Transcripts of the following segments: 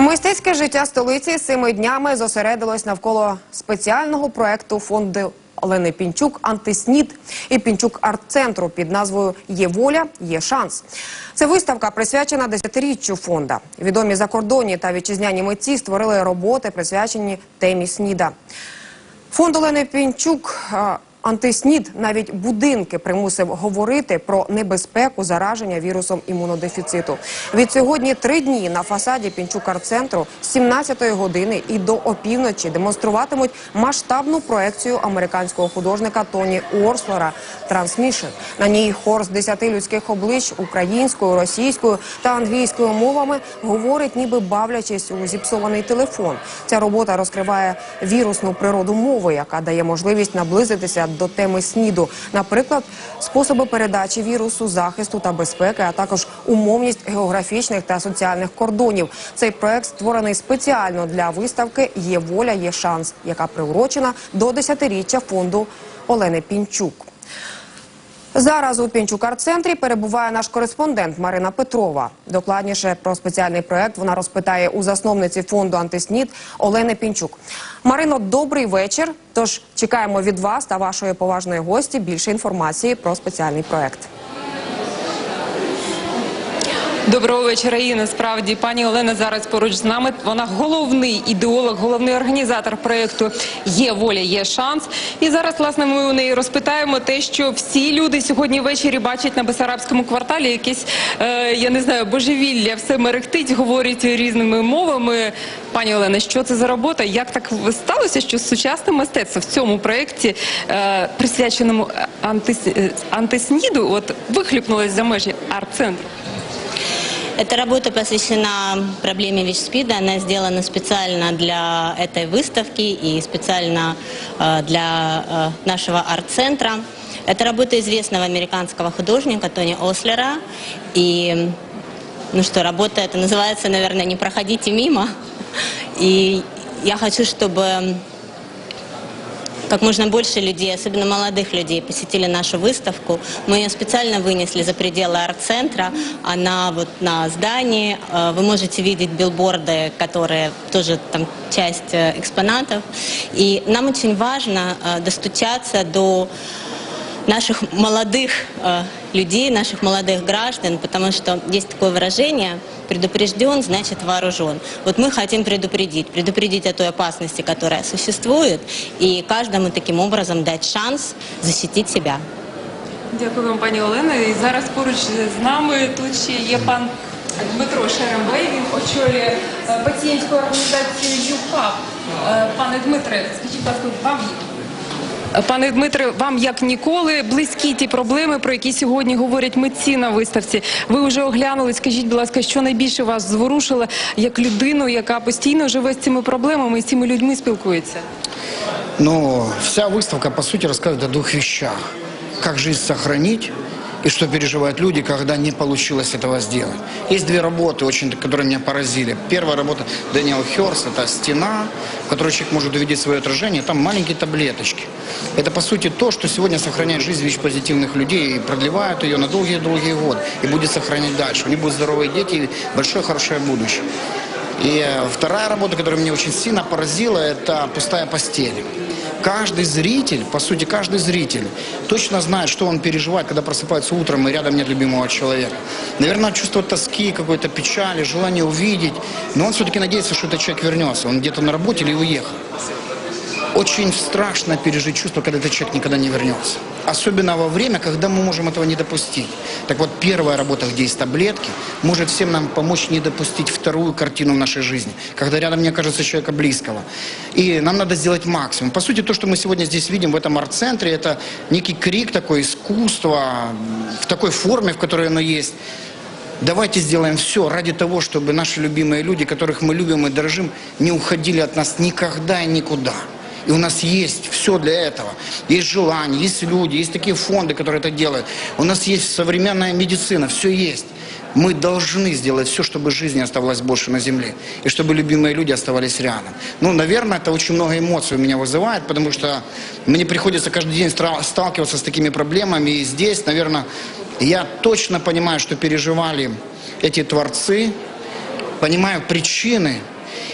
Мистецьке життя столиці цими днями зосередилось навколо спеціального проекту фонду Олени Пінчук Антиснід і Пінчук арт-центру під назвою Є воля, є шанс. Це виставка присвячена десятиріччю фонда. Відомі закордонні та вітчизняні митці створили роботи, присвячені темі сніда. Фонд Олени Пінчук антиснід навіть будинки примусив говорити про небезпеку зараження вірусом імунодефіциту. Від сьогодні три дні на фасаді Пінчук арт-центру з 17-ї години і до опівночі демонструватимуть масштабну проекцію американського художника Тоні Уорслера «Трансмішн». На ній хор з 10 людських облич українською, російською та англійською мовами говорить, ніби бавлячись у зіпсований телефон. Ця робота розкриває вірусну природу мови, яка дає можливість наблизитися до теми сніду, наприклад, способи передачі вірусу, захисту та безпеки, а також умовність географічних та соціальних кордонів. Цей проект створений спеціально для виставки Є воля, є шанс, яка приурочена до десятиріччя фонду Олени Пінчук. Зараз у Пінчук арт-центрі перебуває наш кореспондент Марина Петрова. Докладніше про спеціальний проект вона розпитає у засновниці фонду Антиснід Олени Пінчук. Марино, добрий вечір. Тож чекаємо від вас та вашої поважної гості більше інформації про спеціальний проект. Доброго вечора. І насправді пані Олена зараз поруч з нами. Вона головний ідеолог, головний організатор проєкту Є воля, є шанс. І зараз, власне, ми у неї розпитаємо те, що всі люди сьогодні ввечері бачать на Бесарабському кварталі якесь, е, я не знаю, божевілля, все мерехтить, говорять різними мовами. Пані Олена, що це за робота? Як так сталося, що сучасне мистецтво в цьому проєкті, е, присвяченому антис, антисніду, от вихлюпнулось за межі арт-центру? Эта работа посвящена проблеме ВИЧ-СПИДа. Она сделана специально для этой выставки и специально э, для э, нашего арт-центра. Это работа известного американского художника Тони Ослера. И, ну что, работа это называется, наверное, «Не проходите мимо». И я хочу, чтобы как можно больше людей, особенно молодых людей, посетили нашу выставку. Мы ее специально вынесли за пределы арт-центра. Она вот на здании. Э, Вы можете видеть билборды, которые тоже там часть э, экспонатов. И нам очень важно э, достучаться до наших молодых э, людей, наших молодых граждан, потому что есть такое выражение «предупрежден, значит вооружен». Вот мы хотим предупредить, предупредить о той опасности, которая существует, и каждому таким образом дать шанс защитить себя. Дякую вам, пані Олено. І зараз поруч з нами тут ще є пан Дмитро Шерембей. Він очолює е, пацієнтську організацію ЮКАП. Е, Пане Дмитре, скажіть, будь ласка, вам Пане Дмитре, вам як ніколи близькі ті проблеми, про які сьогодні говорять митці на виставці. Ви вже оглянули. Скажіть, будь ласка, що найбільше вас зворушило як людину, яка постійно живе з цими проблемами і з цими людьми спілкується? Но вся выставка, по сути, рассказывает о двух вещах. Как жизнь сохранить и что переживают люди, когда не получилось этого сделать. Есть две работы, очень, которые меня поразили. Первая работа Дэниел Хёрст, это «Стена», в которой человек может увидеть свое отражение. Там маленькие таблеточки. Это, по сути, то, что сегодня сохраняет жизнь ВИЧ-позитивных людей и продлевает ее на долгие-долгие годы. И будет сохранять дальше. У них будут здоровые дети и большое хорошее будущее. И э, вторая работа, которая меня очень сильно поразила, это «Пустая постель». Каждый зритель, по сути, каждый зритель точно знает, что он переживает, когда просыпается утром и рядом нет любимого человека. Наверное, чувство тоски, какой-то печали, желание увидеть. Но он все-таки надеется, что этот человек вернется. Он где-то на работе или уехал. Очень страшно пережить чувство, когда этот человек никогда не вернется. Особенно во время, когда мы можем этого не допустить. Так вот, первая работа, где есть таблетки, может всем нам помочь не допустить вторую картину в нашей жизни, когда рядом не окажется человека близкого. И нам надо сделать максимум. По сути, то, что мы сегодня здесь видим в этом арт-центре, это некий крик, такое искусство в такой форме, в которой оно есть. Давайте сделаем все ради того, чтобы наши любимые люди, которых мы любим и дорожим, не уходили от нас никогда и никуда. И у нас есть все для этого. Есть желание, есть люди, есть такие фонды, которые это делают. У нас есть современная медицина, все есть. Мы должны сделать все, чтобы жизни оставалось больше на земле. И чтобы любимые люди оставались рядом. Ну, наверное, это очень много эмоций у меня вызывает, потому что мне приходится каждый день сталкиваться с такими проблемами. И здесь, наверное, я точно понимаю, что переживали эти творцы, понимаю причины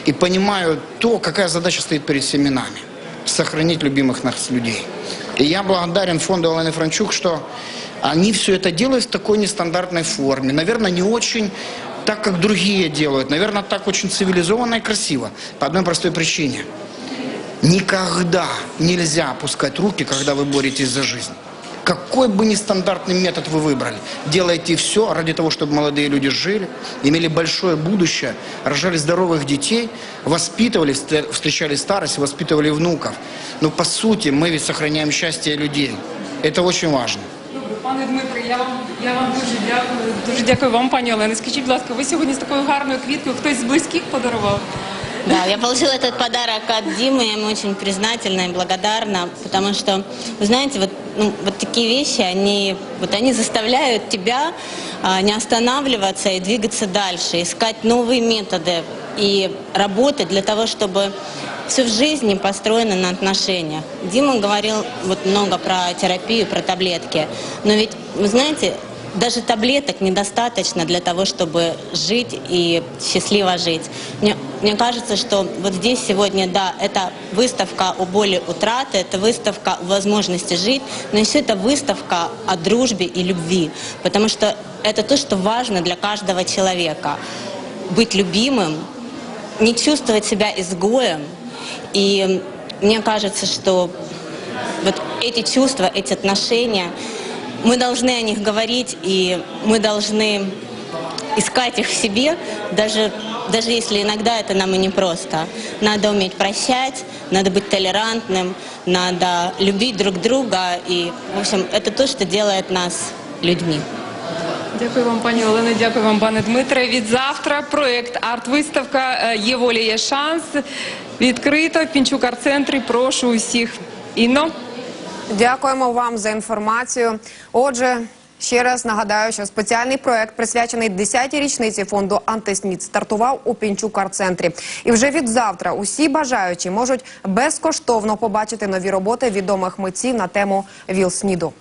и понимаю то, какая задача стоит перед всеми нами. Сохранить любимых нас людей. И я благодарен фонду Елены Франчук, что они все это делают в такой нестандартной форме. Наверное, не очень так, как другие делают. Наверное, так очень цивилизованно и красиво. По одной простой причине. Никогда нельзя опускать руки, когда вы боретесь за жизнь. Какой бы нестандартный метод вы выбрали, делайте все ради того, чтобы молодые люди жили, имели большое будущее, рожали здоровых детей, воспитывали, ст- встречали старость, воспитывали внуков. Но по сути мы ведь сохраняем счастье людей. Это очень важно. Пане Дмитре, я вам, я вам дуже дякую. Дуже дякую вам, пані Олено. Скажіть, будь ласка, ви сьогодні з такою гарною квіткою хтось з близьких подарував? Да, я получила этот подарок от Димы, я ему очень признательна и благодарна, потому что, вы знаете, вот, ну, вот такие вещи, они, вот они заставляют тебя а, не останавливаться и двигаться дальше, искать новые методы и работать для того, чтобы все в жизни построено на отношениях. Дима говорил вот много про терапию, про таблетки, но ведь, вы знаете, даже таблеток недостаточно для того, чтобы жить и счастливо жить. Мне кажется, что вот здесь сегодня, да, это выставка о боли утраты, это выставка о возможности жить, но еще это выставка о дружбе и любви, потому что это то, что важно для каждого человека. Быть любимым, не чувствовать себя изгоем. И мне кажется, что вот эти чувства, эти отношения, мы должны о них говорить, и мы должны искать их в себе, даже, даже если иногда это нам и непросто. Надо уметь прощать, надо быть толерантным, надо любить друг друга, и, в общем, это то, что делает нас людьми. Дякую вам, пані Олено, дякую вам, пане Дмитре. Від завтра проект арт-виставка е, Є воля, є шанс. Відкрито в Пінчук арт-центрі. Прошу усіх. Інно. Дякуємо вам за інформацію. Отже, Ще раз нагадаю, що спеціальний проект, присвячений 10-й річниці фонду «Антиснід», стартував у Пінчук арт-центрі. І вже від завтра усі бажаючі можуть безкоштовно побачити нові роботи відомих митців на тему ВІЛ-СНІДу.